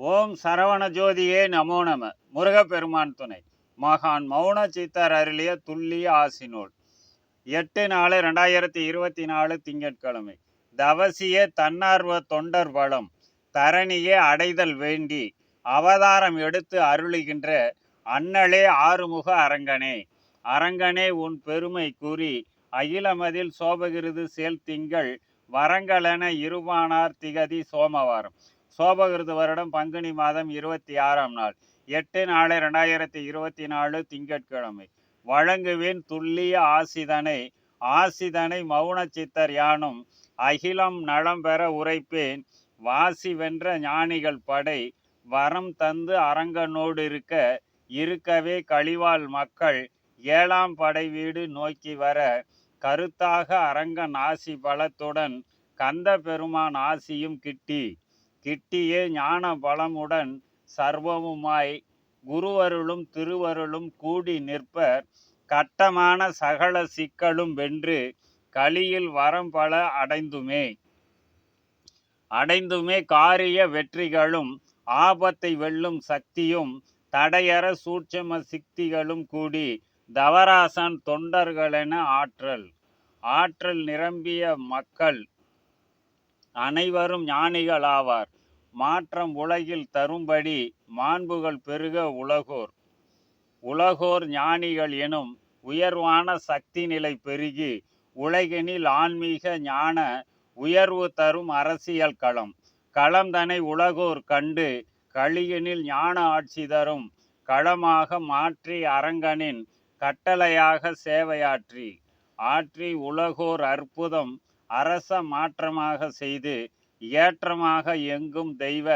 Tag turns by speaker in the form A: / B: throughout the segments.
A: ஓம் சரவண ஜோதியே நமோ நம. முருகப்பெருமான் துணை. மகான் மௌன சித்தர் அருளிய துல்லிய ஆசினோல் எட்டு நாலு ரெண்டாயிரத்தி இருபத்தி நாலு திங்கட்கிழமை. தவசிய தன்னார்வ தொண்டர் வளம். தரணியே அடைதல் வேண்டி அவதாரம் எடுத்து அருளுகின்ற அண்ணலே ஆறுமுக அரங்கனே. அரங்கனே உன் பெருமை கூறி அகிலமதில் சோபகிருது சேல் திங்கள். வரங்களென இருபானார் திகதி சோமவாரம். சோபகிருது வருடம் பங்குனி மாதம் இருபத்தி ஆறாம் நாள். எட்டு நாலு ரெண்டாயிரத்தி இருபத்தி நாலு திங்கட்கிழமை. வழங்குவேன் துல்லிய ஆசிதனை. ஆசிதனை மௌன சித்தர் யானும் அகிலம் நலம் பெற உரைப்பேன். வாசி வென்ற ஞானிகள் படை வரம் தந்து அரங்கனோடு இருக்க இருக்கவே கழிவாள் மக்கள் ஏழாம் படை வீடு நோக்கி வர கருத்தாக அரங்கன் ஆசி பலத்துடன் கந்த பெருமான் ஆசியும் கிட்டி. கிட்டிய ஞான பலமுடன் சர்வமுமாய் குருவருளும் திருவருளும் கூடி நிற்பர். கட்டமான சகல சிக்கலும் வென்று கலியில் வரம் பல அடைந்துமே. அடைந்துமே காரிய வெற்றிகளும் ஆபத்தை வெல்லும் சக்தியும் தடையற சூட்சம சிக்திகளும் கூடி தவராசன் தொண்டர்களென ஆற்றல். ஆற்றல் நிரம்பிய மக்கள் அனைவரும் ஞானிகளாவார். மாற்றம் உலகில் தரும்படி மாண்புகள் பெருக உலகோர். உலகோர் ஞானிகள் எனும் உயர்வான சக்தி நிலை பெருகி உலகெனில் ஆன்மீக ஞான உயர்வு தரும் அரசியல் களம். களம் தனை உலகோர் கண்டு கலியினில் ஞான ஆட்சி தரும் களமாக மாற்றி அரங்கனின் கட்டளையாக சேவையாற்றி. ஆற்றி உலகோர் அற்புதம் அரச மாற்றமாக செய்து ஏற்றமாக எங்கும் தெய்வ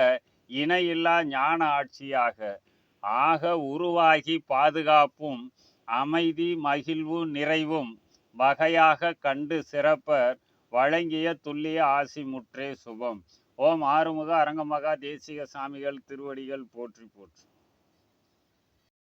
A: இணையில்லா ஞான ஆட்சியாக. ஆக உருவாகி பாதுகாப்பும் அமைதி மகிழ்வு நிறைவும் வகையாக கண்டு சிறப்பர் வழங்கிய துல்லிய ஆசி முற்றே சுபம். ஓம் ஆறுமுக அரங்கமகா தேசிக சாமிகள் திருவடிகள் போற்றி போற்றி.